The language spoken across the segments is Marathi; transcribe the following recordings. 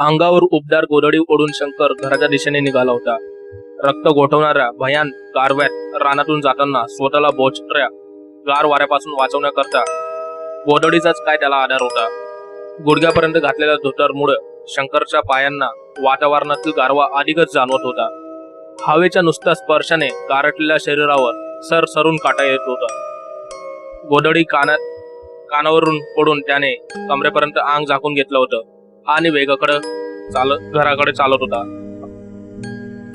अंगावर उबदार गोधडी ओढून शंकर घराच्या दिशेने निघाला होता. रक्त गोठवणाऱ्या भयान गारव्यात रानातून जाताना स्वतःला बोचऱ्या गार वाऱ्यापासून वाचवण्याकरता गोधडीचाच काय त्याला आधार होता? गुडघ्यापर्यंत घातलेल्या धोतरमुळे शंकरच्या पायांना वातावरणातील गारवा अधिकच जाणवत होता. हवेच्या नुसत्या स्पर्शाने गारटलेल्या शरीरावर सर सरून काटा येत होता. गोधडी कानात कानावरून पडून त्याने कमरेपर्यंत आंग झाकून घेतलं होतं. आणि वेगाकडे चालत घराकडे चालत होता.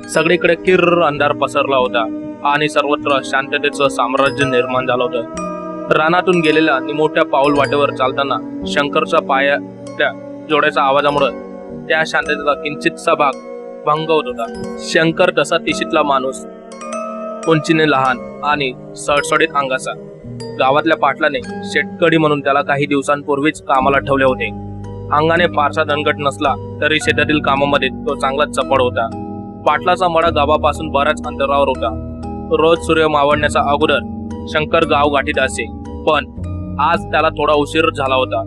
सगळीकडे किर्र अंधार पसरला होता आणि सर्वत्र शांततेचं साम्राज्य निर्माण झालं होतं. रानातून गेलेल्या निमोठ्या पाऊल वाटेवर चालताना शंकरच्या पायाच्या जोड्याच्या आवाजामुळे त्या शांततेचा किंचितचा भाग भंग होत होता. शंकर तसा तिशीतला माणूस उंचीने लहान आणि सडसडीत अंगाचा. गावातल्या पाटलाने शेतकडी म्हणून त्याला काही दिवसांपूर्वीच कामाला ठेवले होते. अंगाने फारसा दणकट नसला तरी शेतातील कामामध्ये तो चांगलाच चपळ होता. पाटलाचा मळा गावापासून बऱ्याच अंतरावर होता. रोज सूर्य मावळण्याचा अगोदर शंकर गाव गाठीत असे पण आज त्याला थोडा उशीर झाला होता.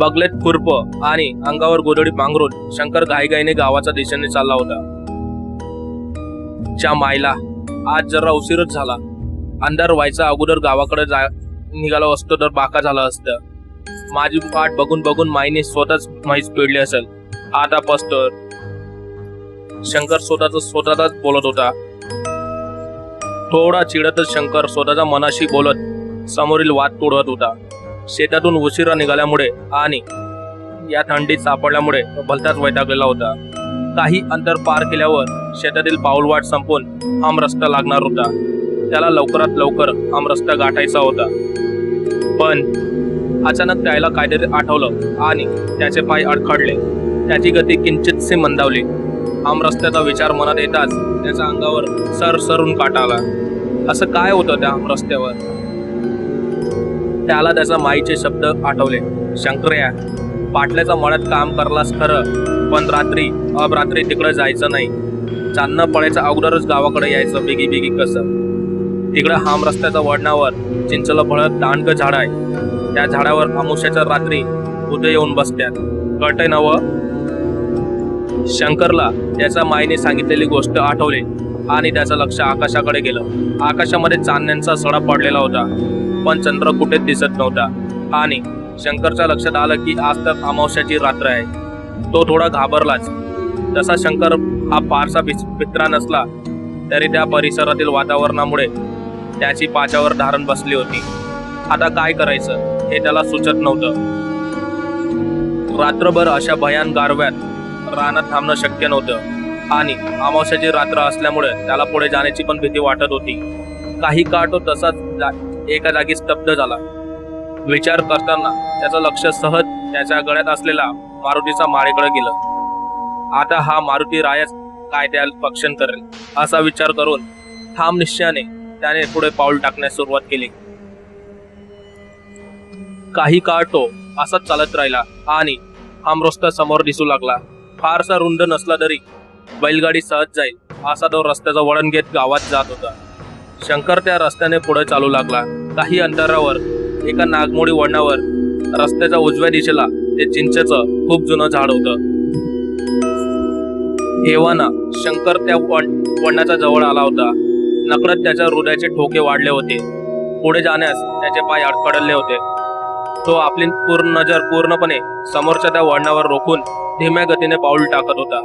बगलेत खुरप आणि अंगावर गोधडी पांघरून शंकर घाईघाईने गावाच्या दिशेने चालला होता. च्या मायला आज जरा उशीरच झाला. अंधार व्हायचा अगोदर गावाकडे जा निघालो असतो तर बाका झाला असतं. माझी वाट बघून बघून माईने स्वतःच म्हैस पिळली असेल. आता पस्तर. शंकर स्वतःच स्वतःच बोलत होता. थोडा चिडतच शंकर स्वतःच्या मनाशी बोलत समोरील वाद तोडवत होता. शेतातून उशिरा निघाल्यामुळे आणि या थंडीत सापडल्यामुळे भलताच वैतागलेला होता. काही अंतर पार केल्यावर शेतातील पाऊलवाट संपून आम रस्ता लागणार होता. त्याला लवकरात लवकर आम रस्ता गाठायचा होता. पण अचानक त्याला काहीतरी आठवलं आणि त्याचे पाय अडखडले. त्याची गती किंचितसे मंदावली. आम रस्त्याचा विचार मनात येताच त्याच्या अंगावर सर सरून काटा आला. असं काय होतं त्या आम रस्त्यावर? त्याला त्याचा माईचे शब्द आठवले. शंकर्या पाटल्याचा मळ्यात काम करलास खरं पण रात्री अपरात्री तिकडे जायचं नाही. चांदणं पळायचं अगोदरच गावाकडे यायचं बिगी बिगी कसं? तिकडं हाम रस्त्याच्या वळणावर चिंचलं पळत दांडकं झाड आहे त्या झाडावर अमुष्याच्या रात्री उदय येऊन बसत्यात. कळतंय नव शंकरला त्याच्या माईने सांगितलेली गोष्ट आठवली आणि त्याचं लक्ष आकाशाकडे गेलं. आकाशामध्ये चांदण्यांचा सडा पडलेला होता पण चंद्र कुठेच दिसत नव्हता. आणि शंकरच्या लक्षात आलं की आज तर अमावस्याची रात्र आहे. तो थोडा घाबरलाच. तसा शंकर हा फारसा पित्रा नसला तरी त्या परिसरातील वातावरणामुळे त्याची पाचावर धारण बसली होती. आता काय करायचं? हे त्याला सुचत नव्हतं. रात्रभर अशा भयान गारव्यात रानात थांबणं शक्य नव्हतं. आणि अमावस्याची रात्र असल्यामुळे त्याला पुढे जाण्याची पण भीती वाटत होती. काही काळ तो तसाच जा- एका जागी स्तब्ध झाला. विचार करताना त्याचं लक्ष सहज त्याच्या गळ्यात असलेला मारुतीचा माळेकडे गेलं. आता हा मारुती रायाच काय त्याला पक्षण करेल असा विचार करून ठाम निश्चयाने त्याने पुढे पाऊल टाकण्यास सुरुवात केली. काही काळ तो असाच चालत राहिला आणि हाम रस्ता समोर दिसू लागला. फारसा रुंद नसला तरी बैलगाडी सहज जाईल असा तो रस्त्याचा वळण घेत गावात जात होता. शंकर त्या रस्त्याने पुढे चालू लागला. काही अंतरावर एका नागमोडी वळणावर रस्त्याच्या उजव्या दिशेला ते चिंचेचं खूप जुनं झाड होतं. एव्हाना शंकर त्या वण वळणाच्या जवळ आला होता. नकळत त्याच्या हृदयाचे ठोके वाढले होते. पुढे जाण्यास त्याचे पाय अडकडले होते. तो आपली पूर्ण नजर पूर्णपणे समोरच्या त्या वळणावर रोखून धीम्या गतीने पाऊल टाकत होता.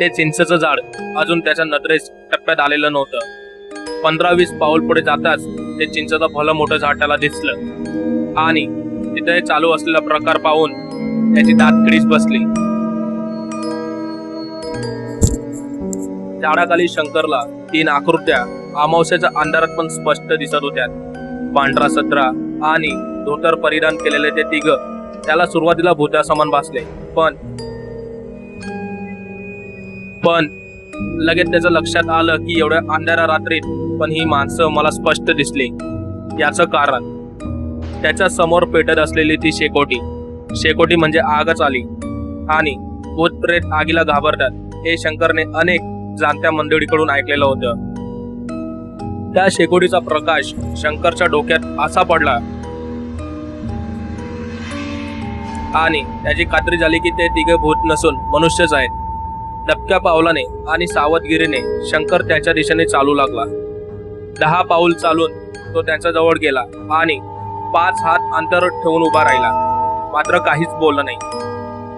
ते चिंचेचं झाड अजून त्याच्या नजरेस टप्प्यात आलेलं नव्हतं. पंधरा वीस पाऊल पुढे जाताच ते चिंचेचं भलं मोठं झाड त्याला दिसलं. आणि तिथे चालू असलेला प्रकार पाहून त्याची दात किडीच बसली. झाडाखाली शंकरला तीन आकृत्या अमावस्याच्या अंधारात पण स्पष्ट दिसत होत्या. पांढरा सत्रा आणि धोतर परिधान केलेले ते तिघ त्याला सुरुवातीला भूत्या समान भासले. पण पण लगेच त्याचं लक्षात आलं की एवढ्या अंधाऱ्या रात्रीत पण ही माणसं मला स्पष्ट दिसली. याचं कारण त्याच्यासमोर पेटत असलेली ती शेकोटी. शेकोटी म्हणजे आगच आली आणि भूत प्रेत आगीला घाबरतात. हे शंकरने अनेक जाणत्या मंडळीकडून ऐकलेलं होतं. त्या शेकोटीचा प्रकाश शंकरच्या डोक्यात असा पडला आणि त्याची खात्री झाली की ते तिघे भूत नसून मनुष्यच आहेत. डबक्या पावलाने आणि सावधगिरीने शंकर त्याच्या दिशेने चालू लागला. दहा पाऊल चालून तो त्यांच्या जवळ गेला आणि पाच हात अंतर ठेवून उभा राहिला. मात्र काहीच बोललं नाही.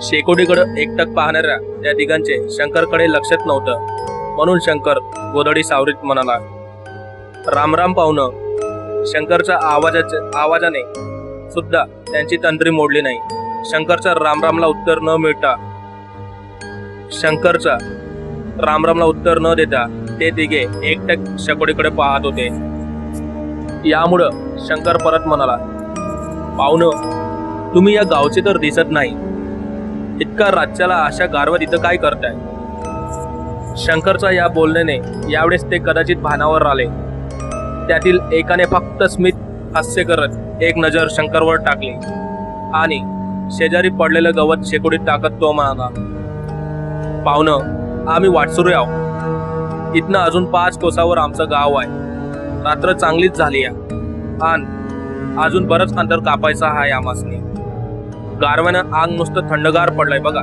शेकोटीकडे एकटक पाहणाऱ्या त्या तिघांचे शंकरकडे लक्षात नव्हतं. म्हणून शंकर गोदडी सावरीत म्हणाला रामराम पाहुणं. शंकरच्या आवाजाच्या आवाजाने सुद्धा त्यांची तंत्री मोडली नाही. शंकरच्या रामरामला उत्तर न मिळता शंकरचा रामरामला उत्तर न देता ते तिघे एकटक शकोडीकडे पाहत होते. यामुळं शंकर परत म्हणाला पाहुणं तुम्ही या गावचे तर दिसत नाही. इतका राज्याला अशा गारवा इथं काय करताय? शंकरचा या बोलण्याने यावेळेस ते कदाचित भानावर आले त्यातील एकाने फक्त स्मित हास्य करत एक नजर शंकरवर टाकली. आणि शेजारी पडलेलं गवत शेकोडीत टाकत तो महागा पाहुणं आम्ही वाटसुरे आहो इथनं अजून पाच कोसावर आमचं गाव आहे. रात्र चांगलीच झाली आहे. आणि अजून बरंच अंतर कापायचं आहे आमासनी गारव्यानं आग नुसतं थंडगार पडलंय बघा.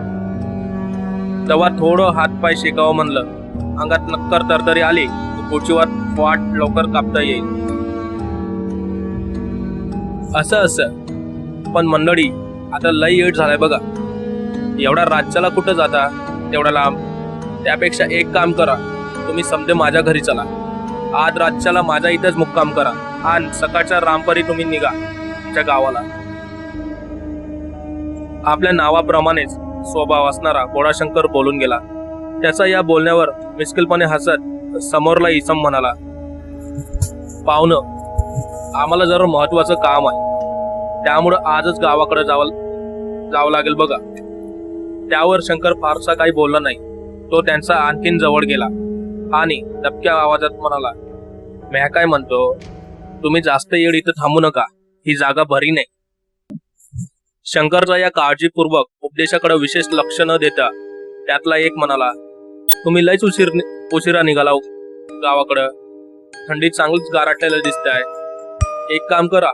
तेव्हा थोडं हातपाय शेकावं म्हणलं. अंगात नक्कर तरतरी आली पुढची वाट वाट लवकर कापता येईल. असं असं. पण मंडळी आता लई येट झालाय बघा. एवढा राज्याला कुठं जाता तेवढा लांब. त्यापेक्षा एक काम करा तुम्ही समजे माझ्या घरी चला. आज राज्याला माझ्या इथेच मुक्काम करा. आणि सकाळच्या रामपरी तुम्ही निघा तुमच्या गावाला. आपल्या नावाप्रमाणेच स्वभाव असणारा गोडाशंकर बोलून गेला. त्याचा या बोलण्यावर मिस्किलपणे हसत समोरला इसम म्हणाला पाहुणं आम्हाला जरा महत्वाचं काम आहे. त्यामुळं आजच गावाकडे जावं जावं लागेल बघा. त्यावर शंकर फारसा काही बोलला नाही. तो त्यांचा आणखीन जवळ गेला आणि दबक्या आवाजात म्हणाला म्या काय म्हणतो? तुम्ही जास्त येड इथं थांबू नका. ही जागा भरी नाही. शंकरचा या काळजीपूर्वक उपदेशाकडे विशेष लक्ष न देता त्यातला एक म्हणाला तुम्ही लयच उशीर उशिरा निघाला हो गावाकडं. थंडी चांगलीच गारटलेलं दिसत आहे एक काम करा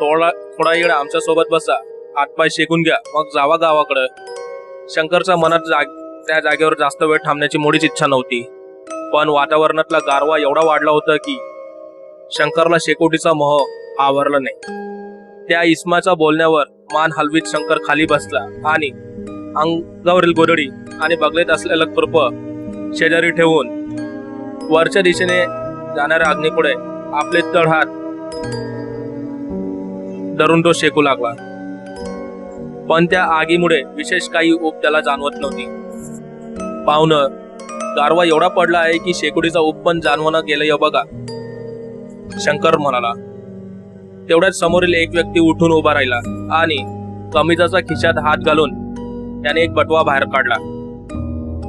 थोडा थोडा वेळ आमच्यासोबत बसा. हातपाय शेकून घ्या. मग जावा गावाकडं. शंकरच्या मनात जाग त्या जागेवर जास्त वेळ थांबण्याची मोठीच इच्छा नव्हती. पण वातावरणातला गारवा एवढा वाढला होता की शंकरला शेकोटीचा मोह आवरला नाही. त्या इस्माच्या बोलण्यावर मान हलवीत शंकर खाली बसला आणि अंगावरील गोरडी आणि बगलेत असलेलं कृप शेजारी ठेवून वरच्या दिशेने जाणाऱ्या अग्नीपुढे आपले तळहात धरून तो शेकू लागला. पण त्या आगीमुळे विशेष काही ऊब त्याला जाणवत नव्हती. पाहुणं गारवा एवढा पडला आहे की शेकुडीचा ऊब पण जाणवणं गेलं बघा. शंकर म्हणाला तेवढ्याच समोरील एक व्यक्ती उठून उभा राहिला आणि कमिजाचा खिशात हात घालून त्याने एक बटवा बाहेर काढला.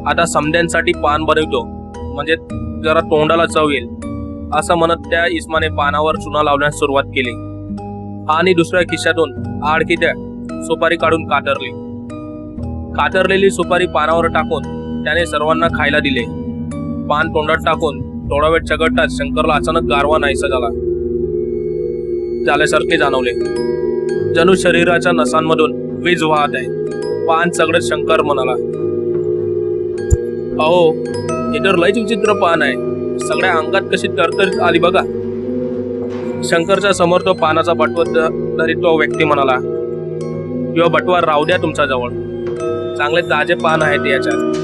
आता समद्यांसाठी पान बनवतो म्हणजे जरा तोंडाला चव येईल असं म्हणत त्या इस्माने पानावर चुना लावण्यास सुरुवात केली. आणि दुसऱ्या खिशातून आडकी सुपारी काढून कातरली. कातरलेली सुपारी पानावर टाकून त्याने सर्वांना खायला दिले. पान तोंडात टाकून थोडा वेळ चगडताच शंकरला अचानक गारवा नाहीसा झाला. झाल्यासारखे जाणवले. जणू शरीराच्या नसांमधून वीज वाहत आहे. पान चगडत शंकर म्हणाला अहो हे तर लयच विचित्र पान आहे. सगळ्या अंगात कशी तरतरीत आली बघा. शंकरच्या समोर तो पानाचा बटवा तरी तो व्यक्ती म्हणाला किंवा बटवा राहू द्या तुमच्या जवळ. चांगले ताजे पान आहेत याच्यात.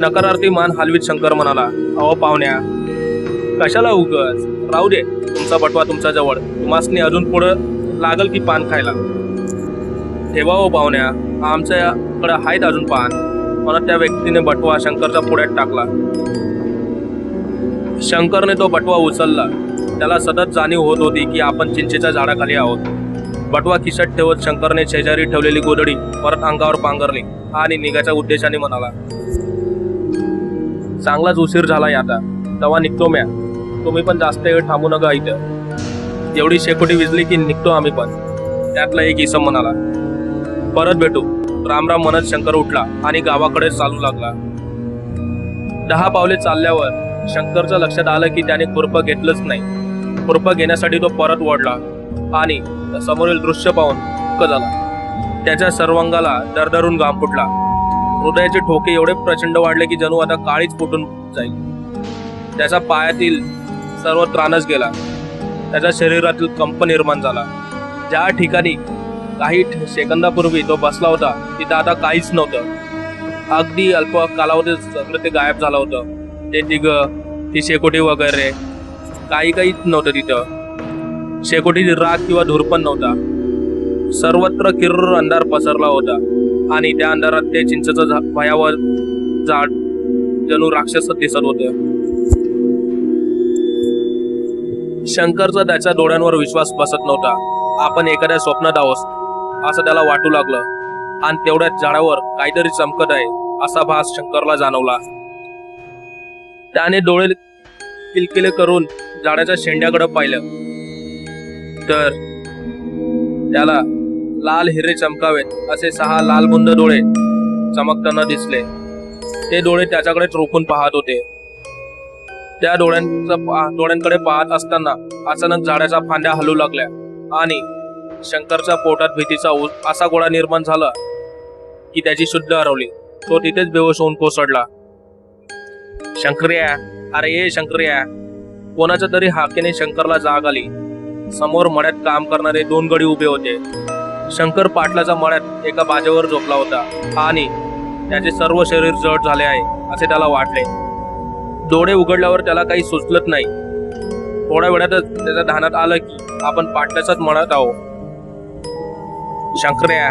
नकारार्थी मान हलवीत शंकर म्हणाला अहो पाहुण्या कशाला उगच? राहू दे तुमचा बटवा तुमच्या जवळ. तुम्हासनी अजून पुढं लागल की पान खायला. ठेवा हो पाहुण्या आमच्याकडे आहेत अजून पान. म्हणून त्या व्यक्तीने बटवा शंकरच्या पुढ्यात टाकला. शंकरने तो बटवा उचलला. त्याला सतत जाणीव होत होती की आपण चिंचेच्या झाडाखाली आहोत. बटवा खिसट ठेवत शंकरने शेजारी ठेवलेली गोदडी परत अंगावर पांघरली आणि निघायच्या उद्देशाने म्हणाला चांगलाच उशीर झालाय आता. तवा निघतो म्या. तुम्ही पण जास्त वेळ थांबू नका इथं. एवढी शेकोटी विजली की निघतो आम्ही पण. त्यातला एक इसम म्हणाला परत भेटू. रामराम म्हणत शंकर उठला आणि गावाकडे चालू लागला. दहा पावले चालल्यावर शंकरचं लक्षात आलं की त्याने खुरपं घेतलंच नाही. खुरपं घेण्यासाठी तो परत ओढला आणि समोरील दृश्य पाहून दुःख झाला. त्याच्या सर्वांगाला दरदरून घाम फुटला. हृदयाचे ठोके एवढे प्रचंड वाढले की जणू आता काळीच फुटून जाईल. त्याचा पायातील सर्व त्राणच गेला. त्याच्या शरीरातील कंप निर्माण झाला. ज्या ठिकाणी काही ठ- सेकंदापूर्वी तो बसला होता तिथं आता काहीच नव्हतं. अगदी अल्प कालावधीत सगळं ते गायब झालं होतं. ते तिघ ती शेकोटी वगैरे काही काहीच नव्हतं तिथं. शेकोटी राग किंवा धूर पण नव्हता. सर्वत्र किर्र अंधार पसरला होता आणि त्या अंधारात ते चिंचचं भयावह झाड जणू राक्षस दिसत होते. शंकरचा त्याच्या डोळ्यांवर विश्वास बसत नव्हता. आपण एखाद्या स्वप्नात आहोत असं त्याला वाटू लागलं. आणि तेवढ्याच झाडावर काहीतरी चमकत आहे असा भास शंकरला जाणवला. त्याने डोळे किलकिले करून झाडाच्या शेंड्याकडे पाहिलं. तर त्याला लाल हिरे चमकावेत असे सहा लाल बुंद डोळे चमकताना दिसले. ते डोळे त्याच्याकडे रोखून पाहत होते. त्या डोळ्यांचा डोळ्यांकडे पाहत असताना अचानक झाडाच्या फांद्या हलू लागल्या आणि शंकरच्या पोटात भीतीचा असा गोळा निर्माण झाला की त्याची शुद्ध हरवली. तो तिथेच बेहोश होऊन कोसळला. शंकर्या अरे ये शंकर्या कोणाच्या तरी हाकेने शंकरला जाग आली. समोर मळ्यात काम करणारे दोन गडी उभे होते. शंकर पाटलाचा मळ्यात एका बाजेवर झोपला होता. आणि त्याचे सर्व शरीर जड झाले आहे असे त्याला वाटले. डोळे उघडल्यावर त्याला काही सुचलत नाही. थोड्या वेळातच त्याच्या ध्यानात आलं की आपण पाटल्याच्याच मळ्यात आहोत. शंकर्या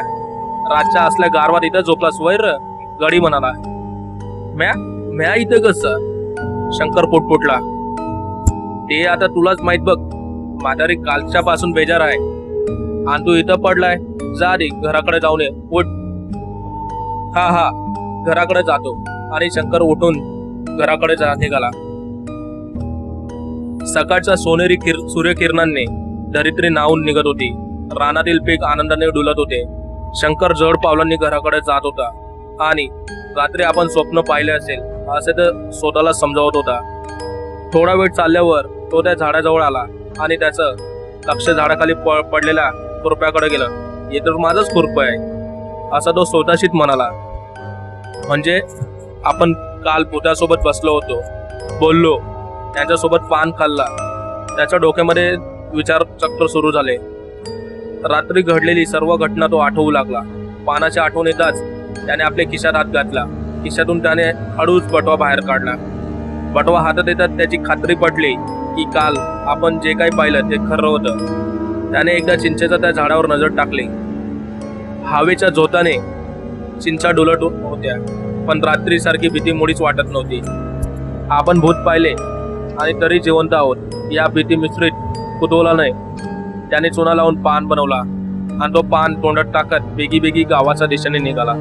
रातच्या असल्या गारवात इथं झोपलास वैर? गडी म्हणाला. म्या म्या इथं कसं? शंकर पोटपोटला. ते आता तुलाच माहीत बघ. म्हातारी कालच्या पासून बेजार आहे. आणि तू इथं पडलाय. जा रे घराकडे जाऊन ये. उठ. हा हा. घराकडे जातो. आणि शंकर उठून घराकडे जा निघाला. सकाळच्या सोनेरी किर सूर्यकिरणांनी धरित्री नावून निघत होती. रानातील पीक आनंदाने डुलत होते. शंकर जड पावलांनी घराकडे जात होता. आणि रात्री आपण स्वप्न पाहिले असेल. असे तर स्वतःला समजावत होता. थोडा वेळ चालल्यावर तो त्या झाडाजवळ आला आणि त्याचं लक्ष झाडाखाली प- पडलेल्या खुरप्याकडे गेलं. हे तर माझंच खुरप आहे असा तो स्वतःशीच म्हणाला. म्हणजे आपण काल पुत्यासोबत बसलो होतो. बोललो त्यांच्यासोबत पान खाल्ला. त्याच्या डोक्यामध्ये विचार चक्र सुरू झाले. रात्री घडलेली सर्व घटना तो आठवू लागला. पानाची आठवण येताच त्याने आपल्या खिशात हात घातला. खिशातून त्याने हळूच बटवा बाहेर काढला. बटवा हातात येतात त्याची खात्री पटली की काल आपण जे काही पाहिलं ते खरं होतं. त्याने एकदा चिंचेचा त्या झाडावर नजर टाकली. हवेच्या झोताने चिंचा डुलट होत्या पण रात्रीसारखी भीती मुळीच वाटत नव्हती. आपण भूत पाहिले आणि तरी जिवंत आहोत. या भीती मिश्रित कुतूहला नाही. त्याने चुना लावून पान बनवला आणि तो पान तोंडात टाकत बेगी बेगी गावाच्या दिशेने निघाला.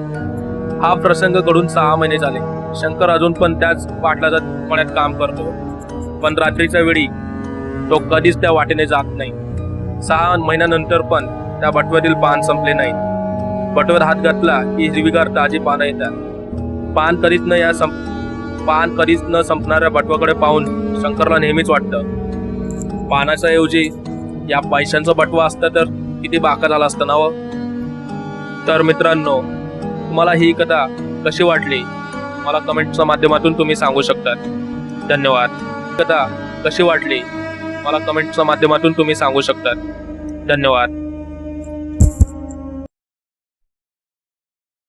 हा प्रसंग घडून सहा महिने झाले. शंकर अजून पण त्याच पाटलाच्या मळ्यात काम करतो. पण रात्रीच्या वेळी तो कधीच त्या वाटेने जात नाही. सहा महिन्यानंतर पण त्या बटव्यातील पान संपले नाही. बटव्यात हात घातला की हिरवीगार ताजी पानं येतात. पान कधीच न या संप पान कधीच न संपणाऱ्या बटवाकडे पाहून शंकरला नेहमीच वाटतं. पानाच्या ऐवजी या पैशांचा बटवा असता तर किती बाका झाला असतं ना व? तर मित्रांनो तुम्हाला ही कथा कशी वाटली? मला कमेंटच्या माध्यमातून तुम्ही सांगू शकतात. धन्यवाद. कथा कशी वाटली? मला कमेंटच्या माध्यमातून तुम्ही सांगू शकतात. धन्यवाद.